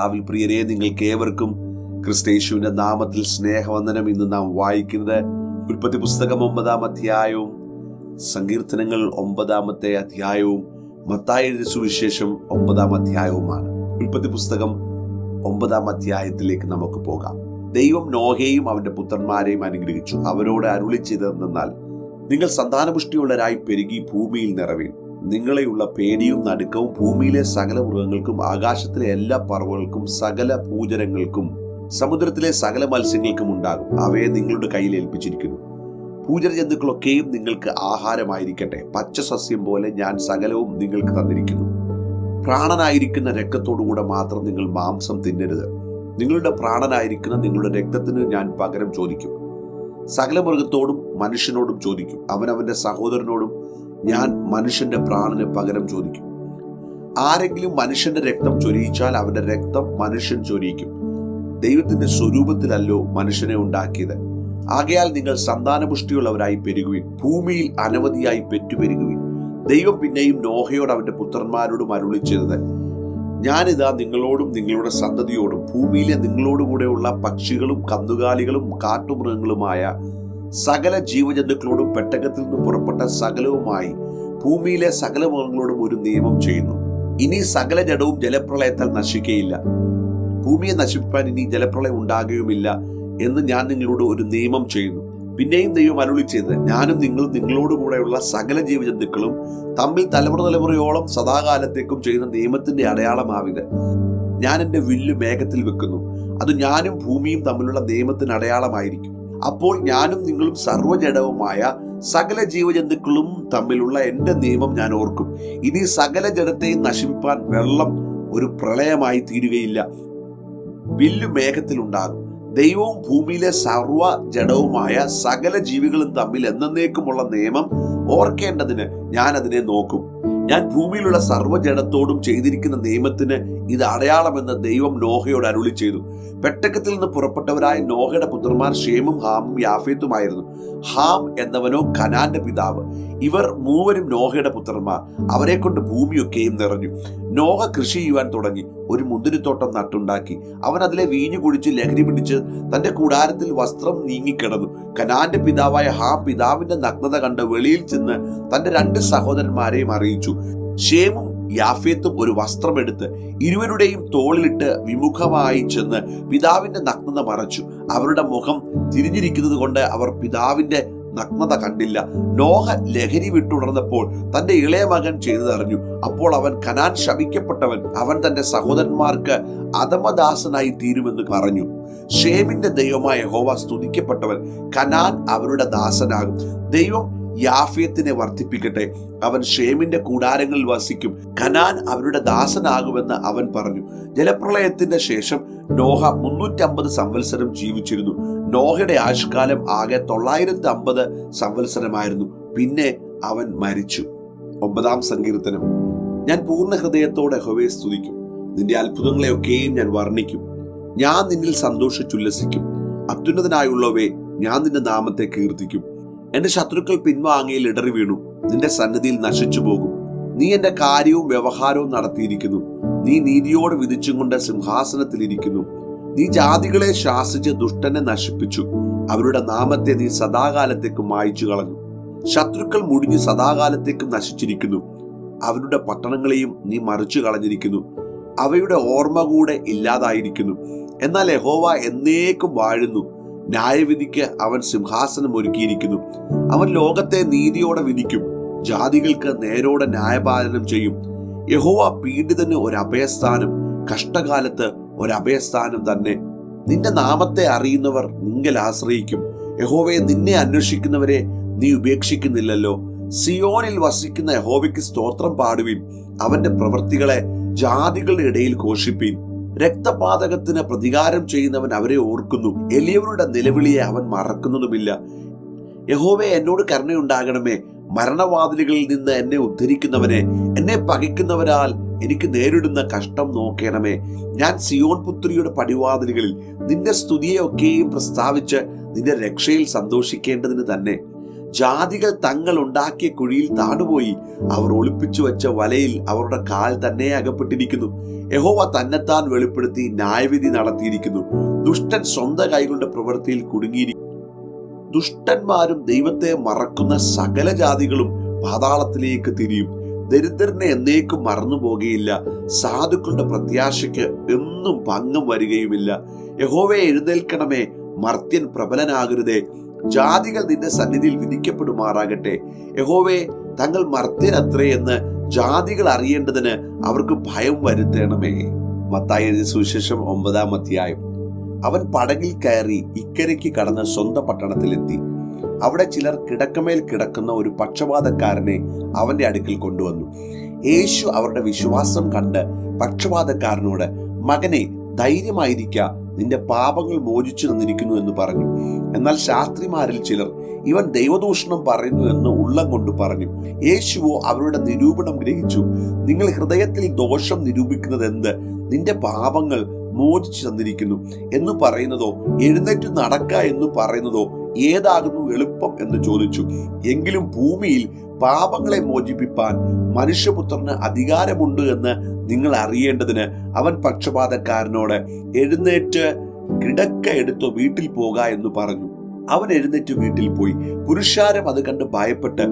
കർത്താവിൽ പ്രിയരെ നിങ്ങൾക്ക് ഏവർക്കും ക്രിസ്തേശുവിന്റെ നാമത്തിൽ സ്നേഹവന്ദനം ഇന്ന് നാം വായിക്കുന്നത് ഉൽപ്പത്തി പുസ്തകം ഒമ്പതാം അധ്യായവും സങ്കീർത്തനങ്ങൾ ഒമ്പതാമത്തെ അധ്യായവും മത്തായ സുവിശേഷം ഒമ്പതാം അധ്യായവുമാണ്. ഉൽപ്പത്തി പുസ്തകം ഒമ്പതാം അധ്യായത്തിലേക്ക് നമുക്ക് പോകാം. ദൈവം നോഹയെയും അവന്റെ പുത്രന്മാരെയും അനുഗ്രഹിച്ചു. അവരോട് അരുളി ചെയ്തതെന്നാൽ നിങ്ങൾ സന്താനപുഷ്ടിയുള്ളവരായി പെരുകി ഭൂമിയിൽ നിറവീൻ. നിങ്ങളെയുള്ള പേടിയും നടുക്കവും ഭൂമിയിലെ സകല മൃഗങ്ങൾക്കും ആകാശത്തിലെ എല്ലാ പറവുകൾക്കും സകല പൂജനങ്ങൾക്കും സമുദ്രത്തിലെ സകല മത്സ്യങ്ങൾക്കും ഉണ്ടാകും. അവയെ നിങ്ങളുടെ കയ്യിൽ ഏൽപ്പിച്ചിരിക്കുന്നു. പൂജന ജന്തുക്കളൊക്കെയും നിങ്ങൾക്ക് ആഹാരമായിരിക്കട്ടെ. പച്ച സസ്യം പോലെ ഞാൻ സകലവും നിങ്ങൾക്ക് തന്നിരിക്കുന്നു. പ്രാണനായിരിക്കുന്ന രക്തത്തോടുകൂടെ മാത്രം നിങ്ങൾ മാംസം തിന്നരുത്. നിങ്ങളുടെ പ്രാണനായിരിക്കുന്ന നിങ്ങളുടെ രക്തത്തിന് ഞാൻ പകരം ചോദിക്കും. സകല മൃഗത്തോടും മനുഷ്യനോടും ചോദിക്കും. അവനവന്റെ സഹോദരനോടും ഞാൻ മനുഷ്യന്റെ പ്രാണന് പകരം ചോദിക്കും. ആരെങ്കിലും മനുഷ്യന്റെ രക്തം ചൊരിയിച്ചാൽ അവന്റെ രക്തം മനുഷ്യൻ ചൊരിയിക്കും. ദൈവത്തിന്റെ സ്വരൂപത്തിലല്ലോ മനുഷ്യനെ ഉണ്ടാക്കിയത്. ആകയാൽ നിങ്ങൾ സന്താനപുഷ്ടിയുള്ളവരായി പെരുകുവിൻ. ഭൂമിയിൽ അനവധിയായി പെറ്റുപെരുകുവിൻ. ദൈവം പിന്നെയും നോഹയോട് അവന്റെ പുത്രന്മാരോടും അരുളി ചെയ്തത്. ഞാനിതാ നിങ്ങളോടും നിങ്ങളുടെ സന്തതിയോടും ഭൂമിയിലെ നിങ്ങളോടുകൂടെയുള്ള പക്ഷികളും കന്നുകാലികളും കാട്ടുമൃഗങ്ങളുമായ സകല ജീവജന്തുക്കളോടും പെട്ടകത്തിൽ നിന്ന് പുറപ്പെട്ട സകലവുമായി ഭൂമിയിലെ സകല മൃഗങ്ങളോടും ഒരു നിയമം ചെയ്യുന്നു. ഇനി സകല ജഡവും ജലപ്രളയത്താൽ നശിക്കയില്ല. ഭൂമിയെ നശിപ്പാൻ ഇനി ജലപ്രളയം ഉണ്ടാകുകയുമില്ല എന്ന് ഞാൻ നിങ്ങളോട് ഒരു നിയമം ചെയ്യുന്നു. പിന്നെയും ദൈവം അരുളി ചെയ്ത് ഞാനും നിങ്ങളും നിങ്ങളോട് കൂടെയുള്ള സകല ജീവജന്തുക്കളും തമ്മിൽ തലമുറ തലമുറയോളം സദാകാലത്തേക്കും ചെയ്യുന്ന നിയമത്തിന്റെ അടയാളമാവിത്. ഞാൻ എന്റെ വില്ല് മേഘത്തിൽ വെക്കുന്നു. അത് ഞാനും ഭൂമിയും തമ്മിലുള്ള നിയമത്തിന് അടയാളമായിരിക്കും. അപ്പോൾ ഞാനും നിങ്ങളും സർവജഡവുമായ സകല ജീവജന്തുക്കളും തമ്മിലുള്ള എന്റെ നിയമം ഞാൻ ഓർക്കും. ഇനി സകല ജഡത്തെയും നശിപ്പാൻ വെള്ളം ഒരു പ്രളയമായി തീരുകയില്ല. വില്ലു മേഘത്തിലുണ്ടാകും. ദൈവവും ഭൂമിയിലെ സർവ ജഡവുമായ സകല ജീവികളും തമ്മിൽ എന്നേക്കുമുള്ള നിയമം ഓർക്കേണ്ടതിന് ഞാൻ അതിനെ നോക്കും. ഞാൻ ഭൂമിയിലുള്ള സർവജടത്തോടും ചെയ്തിരിക്കുന്ന നിയമത്തിന് ഇത് അടയാളമെന്ന് ദൈവം നോഹയോട് അരുളി ചെയ്തു. പെട്ടക്കത്തിൽ നിന്ന് പുറപ്പെട്ടവരായ നോഹയുടെ പുത്രന്മാർ ഷേമും ഹാമും യാഫേത്തുമായിരുന്നു. ഹാം എന്നവനോ കനാന്റെ പിതാവ്. ഇവർ മൂവരും നോഹയുടെ പുത്രന്മാർ. അവരെ കൊണ്ട് ഭൂമിയൊക്കെയും നിറഞ്ഞു. നോഹ കൃഷി ചെയ്യുവാൻ തുടങ്ങി. ഒരു മുന്തിരിത്തോട്ടം നട്ടുണ്ടാക്കി. അവൻ അതിലെ വീഞ്ഞു കുടിച്ച് ലഹരി പിടിച്ച് തന്റെ കൂടാരത്തിൽ വസ്ത്രം നീങ്ങിക്കിടന്നു. കനാന്റെ പിതാവായ ഹാം പിതാവിന്റെ നഗ്നത കണ്ട് വെളിയിൽ ചെന്ന് തന്റെ രണ്ട് സഹോദരന്മാരെയും അറിയിച്ചു. ഷേമും യാഫേത്തും ഒരു വസ്ത്രമെടുത്ത് ഇരുവരുടെയും തോളിലിട്ട് വിമുഖമായി ചെന്ന് പിതാവിന്റെ നഗ്നത മറച്ചു. അവരുടെ മുഖം തിരിഞ്ഞിരിക്കുന്നത് കൊണ്ട് അവർ പിതാവിന്റെ നഗ്നത കണ്ടില്ല. നോഹ ലഹരി വിട്ടുണർന്നപ്പോൾ തന്റെ ഇളയ മകൻ ചെയ്തതറിഞ്ഞു. അപ്പോൾ അവൻ കനാൻ ശപിക്കപ്പെട്ടവൻ അവൻ തന്റെ സഹോദരന്മാർക്ക് അധമദാസനായി തീരുമെന്ന് പറഞ്ഞു. ഷേമിന്റെ ദൈവമായ ഹോവ സ്തുതിക്കപ്പെട്ടവൻ കനാൻ അവരുടെ ദാസനാകും. ദൈവം യാഫ്യത്തിനെ വർദ്ധിപ്പിക്കട്ടെ. അവൻ ഷേമിന്റെ കൂടാരങ്ങളിൽ വസിക്കും. കനാൻ അവരുടെ ദാസനാകുമെന്ന് അവൻ പറഞ്ഞു. ജലപ്രളയത്തിന്റെ ശേഷം നോഹ മുന്നൂറ്റമ്പത് സംവത്സരം ജീവിച്ചിരുന്നു. നോഹയുടെ ആയുഷ്കാലം ആകെ തൊള്ളായിരത്തി അമ്പത് സംവത്സരമായിരുന്നു. പിന്നെ അവൻ മരിച്ചു. ഒമ്പതാം സങ്കീർത്തനം. ഞാൻ പൂർണ ഹൃദയത്തോടെ ഹൊവയെ സ്തുതിക്കും. നിന്റെ അത്ഭുതങ്ങളെയൊക്കെയും ഞാൻ വർണിക്കും. ഞാൻ നിന്നിൽ സന്തോഷിച്ചുല്ലസിക്കും. അത്യുന്നതനായുള്ളവേ ഞാൻ നിന്റെ നാമത്തെ കീർത്തിക്കും. എന്റെ ശത്രുക്കൾ പിൻവാങ്ങിയിൽ ഇടറി വീണു. നിന്റെ സന്നിധിയിൽ നശിച്ചു പോകും. നീ എന്റെ കാര്യവും വ്യവഹാരവും നടത്തിയിരിക്കുന്നു. നീ നീതിയോട് വിധിച്ചും കൊണ്ട് സിംഹാസനത്തിലിരിക്കുന്നു നീ ജാതികളെ ശാസിച്ച് ദുഷ്ടനെ നശിപ്പിച്ചു. അവരുടെ നാമത്തെ നീ സദാകാലത്തേക്കും മായിച്ചു കളഞ്ഞു. ശത്രുക്കൾ മുടിഞ്ഞ് സദാകാലത്തേക്കും നശിച്ചിരിക്കുന്നു. അവരുടെ പട്ടണങ്ങളെയും നീ മറിച്ചു കളഞ്ഞിരിക്കുന്നു. അവയുടെ ഓർമ്മ കൂടെ ഇല്ലാതായിരിക്കുന്നു. എന്നാൽ യഹോവ എന്നേക്കും വാഴുന്നു. ന്യായവിധിക്ക് അവൻ സിംഹാസനം ഒരുക്കിയിരിക്കുന്നു. അവൻ ലോകത്തെ നീതിയോടെ വിധിക്കും. ജാതികൾക്ക് നേരോടെ ന്യായപാലനം ചെയ്യും. യഹോവ പീഡിതന് ഒരു അഭയസ്ഥാനം കഷ്ടകാലത്ത് ഒരു അഭയസ്ഥാനം തന്നെ. നിന്റെ നാമത്തെ അറിയുന്നവർ നിങ്ങൾ ആശ്രയിക്കും. യഹോവയെ നിന്നെ അന്വേഷിക്കുന്നവരെ നീ ഉപേക്ഷിക്കുന്നില്ലല്ലോ. സിയോനിൽ വസിക്കുന്ന യഹോവയ്ക്ക് സ്തോത്രം പാടുവിൻ. അവന്റെ പ്രവൃത്തികളെ ജാതികളുടെ ഇടയിൽ ഘോഷിപ്പീൻ. രക്തപാതകത്തിന് പ്രതികാരം ചെയ്യുന്നവൻ അവരെ ഓർക്കുന്നു. എലിയവരുടെ നിലവിളിയെ അവൻ മറക്കുന്നതുമില്ല. യഹോവെ എന്നോട് കരുണയുണ്ടാകണമേ. മരണവാതിലുകളിൽ നിന്ന് എന്നെ ഉദ്ധരിക്കുന്നവനെ എന്നെ പകയ്ക്കുന്നവരാൽ എനിക്ക് നേരിടുന്ന കഷ്ടം നോക്കണമേ. ഞാൻ സിയോൺ പുത്രിയുടെ പടിവാതിലുകളിൽ നിന്റെ സ്തുതിയെയൊക്കെയും പ്രസ്താവിച്ച് നിന്റെ രക്ഷയിൽ സന്തോഷിക്കേണ്ടതിന് തന്നെ. ജാതികൾ തങ്ങൾ ഉണ്ടാക്കിയ കുഴിയിൽ താണുപോയി. അവർ ഒളിപ്പിച്ചു വെച്ച വലയിൽ അവരുടെ കാൽ തന്നെ അകപ്പെട്ടിരിക്കുന്നു. യഹോവ തന്നെത്താൻ വെളിപ്പെടുത്തി ന്യായവിധി നടത്തിയിരിക്കുന്നു. ദുഷ്ടൻ സ്വന്തം കൈകളുടെ പ്രവൃത്തിയിൽ കുടുങ്ങിയിരിക്കുന്നു. ദുഷ്ടന്മാരും ദൈവത്തെ മറക്കുന്ന സകല ജാതികളും പാതാളത്തിലേക്ക് തിരിയും. ദരിദ്രനെ എന്നേക്കും മറന്നു പോകുകയില്ല. സാധുക്കളുടെ പ്രത്യാശയ്ക്ക് എന്നും ഭംഗം വരികയുമില്ല. യഹോവയെ എഴുന്നേൽക്കണമേ മർത്യൻ പ്രബലനാകരുതേ. ജാതികൾ നിന്റെ സന്നിധിയിൽ വിധിക്കപ്പെടുമാറാകട്ടെ. യഹോവേ തങ്ങൾ മർത്യനത്രേ എന്ന് ജാതികൾ അറിയേണ്ടതിന് അവർക്ക് ഭയം വരുത്തണമേ. മത്തായി സുവിശേഷം ഒമ്പതാം അധ്യായം. അവൻ പടകിൽ കയറി ഇക്കരയ്ക്ക് കടന്ന് സ്വന്തം പട്ടണത്തിലെത്തി. അവിടെ ചിലർ കിടക്കമേൽ കിടക്കുന്ന ഒരു പക്ഷപാതക്കാരനെ അവന്റെ അടുക്കൽ കൊണ്ടുവന്നു. യേശു അവരുടെ വിശ്വാസം കണ്ട് പക്ഷപാതക്കാരനോട് മകനെ ധൈര്യമായിരിക്ക. നിന്റെ പാപങ്ങൾ മോചിച്ചു തന്നിരിക്കുന്നു എന്ന് പറഞ്ഞു. എന്നാൽ ശാസ്ത്രിമാരിൽ ചിലർ ഇവൻ ദൈവദൂഷണം പറയുന്നു എന്ന് ഉള്ളം കൊണ്ട് പറഞ്ഞു. യേശുവോ അവരുടെ നിരൂപണം ഗ്രഹിച്ചു. നിങ്ങൾ ഹൃദയത്തിൽ ദോഷം നിരൂപിക്കുന്നത് എന്ത്? നിന്റെ പാപങ്ങൾ മോചിച്ചു തന്നിരിക്കുന്നു. എന്ന് പറയുന്നതോ എഴുന്നേറ്റ് നടക്ക എന്ന് പറയുന്നതോ ഏതാകുന്നു എളുപ്പം എന്ന് ചോദിച്ചു. എങ്കിലും ഭൂമിയിൽ പാപങ്ങളെ മോചിപ്പിപ്പാൻ മനുഷ്യപുത്രന് അധികാരമുണ്ട് എന്ന് നിങ്ങൾ അറിയേണ്ടതിന് അവൻ പക്ഷപാതക്കാരനോട് എഴുന്നേറ്റ് കിടക്ക എടുത്തു വീട്ടിൽ പോക എന്ന് പറഞ്ഞു. അവൻ എഴുന്നേറ്റ് വീട്ടിൽ പോയി. പുരുഷാരം അത് കണ്ട് ഭയപ്പെട്ട്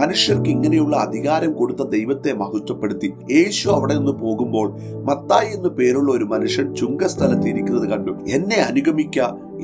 മനുഷ്യർക്ക് ഇങ്ങനെയുള്ള അധികാരം കൊടുത്ത ദൈവത്തെ മഹത്വപ്പെടുത്തി. യേശു അവിടെ നിന്ന് പോകുമ്പോൾ മത്തായി എന്ന് പേരുള്ള ഒരു മനുഷ്യൻ ചുങ്കസ്ഥലത്ത് ഇരിക്കുന്നത് കണ്ടു. എന്നെ അനുഗമിക്ക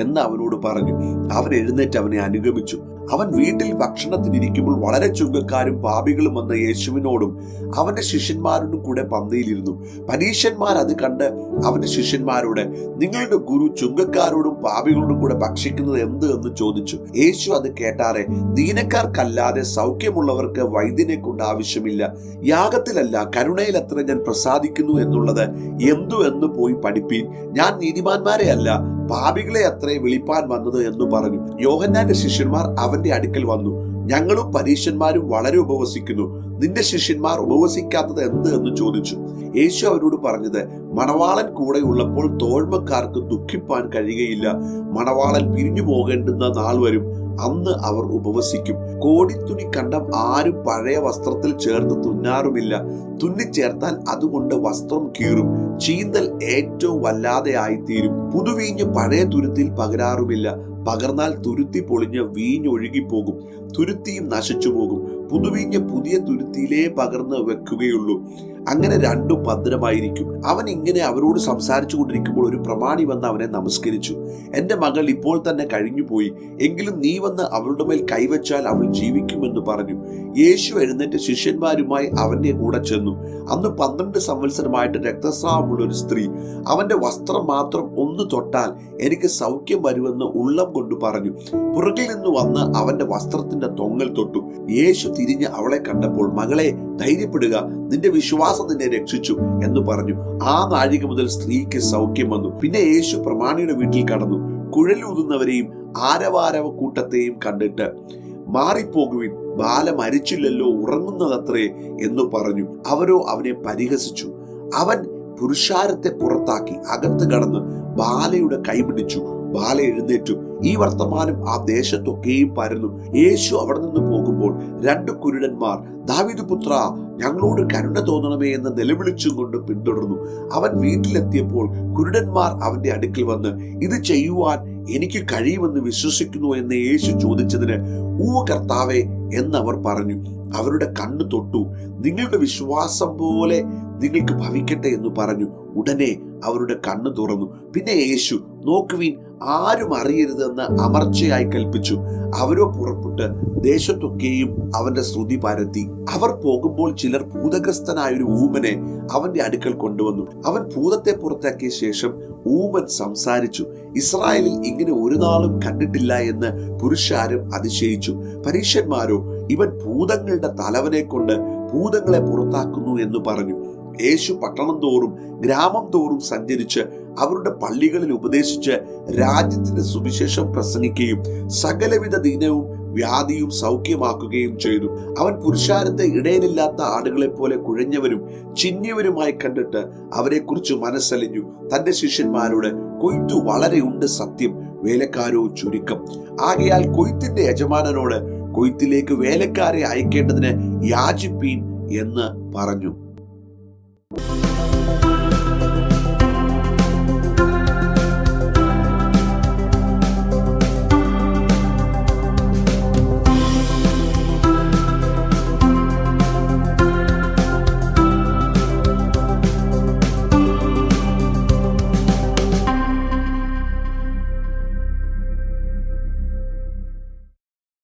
എന്ന് അവനോട് പറഞ്ഞു. അവൻ എഴുന്നേറ്റ് അവനെ അനുഗമിച്ചു. അവൻ വീട്ടിൽ ഭക്ഷണത്തിനിരിക്കുമ്പോൾ വളരെ ചുങ്കക്കാരും പാപികളും വന്ന യേശുവിനോടും അവന്റെ ശിഷ്യന്മാരോടും കൂടെ പന്തയിലിരുന്നു. പരീശന്മാർ അത് കണ്ട് അവന്റെ ശിഷ്യന്മാരോട് നിങ്ങളുടെ ഗുരു ചുങ്കക്കാരോടും പാപികളോടും കൂടെ ഭക്ഷിക്കുന്നത് എന്ത്? എന്ന് ചോദിച്ചു. യേശു അത് കേട്ടാറെ ദീനക്കാർക്കല്ലാതെ സൗഖ്യമുള്ളവർക്ക് വൈദ്യനെ കൊണ്ട് ആവശ്യമില്ല. യാഗത്തിലല്ല കരുണയിൽ അത്ര ഞാൻ പ്രസാദിക്കുന്നു എന്നുള്ളത്. എന്തു എന്ന് പോയി പഠിപ്പീൻ. ഞാൻ നീതിമാന്മാരെ അല്ല പാപികളെ അത്രേ വിളിപ്പാൻ വന്നത് എന്ന് പറഞ്ഞു. യോഹന്നാന്റെ ശിഷ്യന്മാർ അവന്റെ അടുക്കൽ വന്നു. ഞങ്ങളും പരീശന്മാരും വളരെ ഉപവസിക്കുന്നു. നിന്റെ ശിഷ്യന്മാർ ഉപവസിക്കാത്തത് എന്ത് എന്ന് ചോദിച്ചു. യേശു അവരോട് പറഞ്ഞത് മണവാളൻ കൂടെ ഉള്ളപ്പോൾ തോഴ്മക്കാർക്ക് ദുഃഖിപ്പാൻ കഴിയുകയില്ല. മണവാളൻ പിരിഞ്ഞു പോകേണ്ടുന്ന നാൾ വരും. അന്ന് അവർ ഉപവസിക്കും. കോടിത്തുണി കണ്ടം ആരും പഴയ വസ്ത്രത്തിൽ ചേർത്ത് തുന്നാറുമില്ല. തുന്നിച്ചേർത്താൽ അതുകൊണ്ട് വസ്ത്രം കീറും. ചീന്തൽ ഏറ്റവും വല്ലാതെ ആയിത്തീരും. പുതുവീഞ്ഞ് പഴയ തുരുത്തിൽ പകരാറുമില്ല. പകർന്നാൽ തുരുത്തി പൊളിഞ്ഞ് വീഞ്ഞൊഴുകിപ്പോകും. തുരുത്തിയും നശിച്ചു പോകും പുതുവീഞ്ഞ് പുതിയ തുരുത്തിയിലേ പകർന്ന് വെക്കുകയുള്ളൂ. അങ്ങനെ രണ്ടും ഭദ്രമായിരിക്കും അവൻ ഇങ്ങനെ അവരോട് സംസാരിച്ചു കൊണ്ടിരിക്കുമ്പോൾ ഒരു പ്രമാണി വന്ന് അവനെ നമസ്കരിച്ചു. എന്റെ മകൾ ഇപ്പോൾ തന്നെ കഴിഞ്ഞുപോയി. എങ്കിലും നീ വന്ന് അവളുടെ മേൽ കൈവച്ചാൽ അവൾ ജീവിക്കുമെന്ന് പറഞ്ഞു. യേശു എഴുന്നേറ്റ് ശിഷ്യന്മാരുമായി അവന്റെ കൂടെ ചെന്നു. അന്ന് പന്ത്രണ്ട് സംവത്സരമായിട്ട് രക്തസ്രാവമുള്ള ഒരു സ്ത്രീ അവന്റെ വസ്ത്രം മാത്രം ഒന്ന് തൊട്ടാൽ എനിക്ക് സൗഖ്യം വരുമെന്ന് ഉള്ളം കൊണ്ട് പറഞ്ഞു. പുറകിൽ നിന്ന് വന്ന് അവന്റെ വസ്ത്രത്തിന്റെ തൊങ്ങൽ തൊട്ടു. യേശു തിരിഞ്ഞ് അവളെ കണ്ടപ്പോൾ മകളെ ധൈര്യപ്പെടുക നിന്റെ വിശ്വാസം നിന്നെ രക്ഷിച്ചു എന്ന് പറഞ്ഞു. ആ നാഴിക മുതൽ സ്ത്രീക്ക് സൗഖ്യം വന്നു. പിന്നെ യേശു പ്രമാണിയുടെ വീട്ടിൽ കടന്നു. കുഴലൂതുന്നവരെയും ആരവാരവ കൂട്ടത്തെയും കണ്ടിട്ട് മാറിപ്പോകുവിൻ. ബാല മരിച്ചില്ലല്ലോ ഉറങ്ങുന്നതത്രേ എന്ന് പറഞ്ഞു. അവരോ അവനെ പരിഹസിച്ചു. അവൻ പുരുഷാരത്തെ പുറത്താക്കി അകത്ത് കടന്ന് ബാലയുടെ കൈപിടിച്ചു ബാല എഴുന്നേറ്റു. ഈ വർത്തമാനം ആ ദേശത്തൊക്കെയും പരന്നു. യേശു അവിടെ നിന്ന് പോകുമ്പോൾ രണ്ട് കുരുടന്മാർ ദാവിദ് പുത്ര ഞങ്ങളോട് കരുണ തോന്നണമേ എന്ന് നിലവിളിച്ചും കൊണ്ട് പിന്തുടർന്നു. അവൻ വീട്ടിലെത്തിയപ്പോൾ കുരുടന്മാർ അവന്റെ അടുക്കൽ വന്ന് ഇത് ചെയ്യുവാൻ എനിക്ക് കഴിയുമെന്ന് വിശ്വസിക്കുന്നു എന്ന് യേശു ചോദിച്ചതിന് ഊവ കർത്താവേ എന്നവർ പറഞ്ഞു. അവരുടെ കണ്ണു തൊട്ടു. നിങ്ങളുടെ വിശ്വാസം പോലെ നിങ്ങൾക്ക് ഭവിക്കട്ടെ എന്ന് പറഞ്ഞു. ഉടനെ അവരുടെ കണ്ണു തുറന്നു. പിന്നെ യേശു നോക്കുവീൻ ആരും അറിയരുതെന്ന് അമർച്ചയായി കൽപ്പിച്ചു. അവരോ പുറപ്പെട്ട് ദേശത്തൊക്കെയും അവന്റെ ശ്രുതി പരത്തി. അവർ പോകുമ്പോൾ ചിലർ ഭൂതഗ്രസ്തനായ ഒരു ഊമനെ അവന്റെ അടുക്കൽ കൊണ്ടുവന്നു. അവൻ ഭൂതത്തെ പുറത്താക്കിയ ശേഷം ഊമൻ സംസാരിച്ചു. ഇസ്രായേലിൽ ഇങ്ങനെ ഒരു നാളും കണ്ടിട്ടില്ല എന്ന് പുരുഷാരും അതിശയിച്ചു. പരീക്ഷന്മാരോ ഇവൻ ഭൂതങ്ങളുടെ തലവനെ കൊണ്ട് ഭൂതങ്ങളെ പുറത്താക്കുന്നു എന്ന് പറഞ്ഞു. യേശു പട്ടണം തോറും ഗ്രാമം തോറും സഞ്ചരിച്ച് അവരുടെ പള്ളികളിൽ ഉപദേശിച്ച് രാജ്യത്തിന്റെ സുവിശേഷം പ്രസംഗിക്കുകയും സകലവിധ ദീനവും വ്യാധിയും സൗഖ്യമാക്കുകയും ചെയ്തു. അവൻ പുരുഷാരത്തെ ഇടയിലില്ലാത്ത ആടുകളെ പോലെ കുഴഞ്ഞവരും ചിന്നിയവരുമായി കണ്ടിട്ട് അവരെക്കുറിച്ച് മനസ്സലിഞ്ഞു. തന്റെ ശിഷ്യന്മാരോട് കൊയ്ത്തു വളരെ ഉണ്ട് സത്യം വേലക്കാരോ ചുരുക്കം. ആകയാൽ കൊയ്ത്തിന്റെ യജമാനനോട് കൊയ്ത്തിലേക്ക് വേലക്കാരെ അയക്കേണ്ടതിന് യാചിപ്പീൻ എന്ന് പറഞ്ഞു.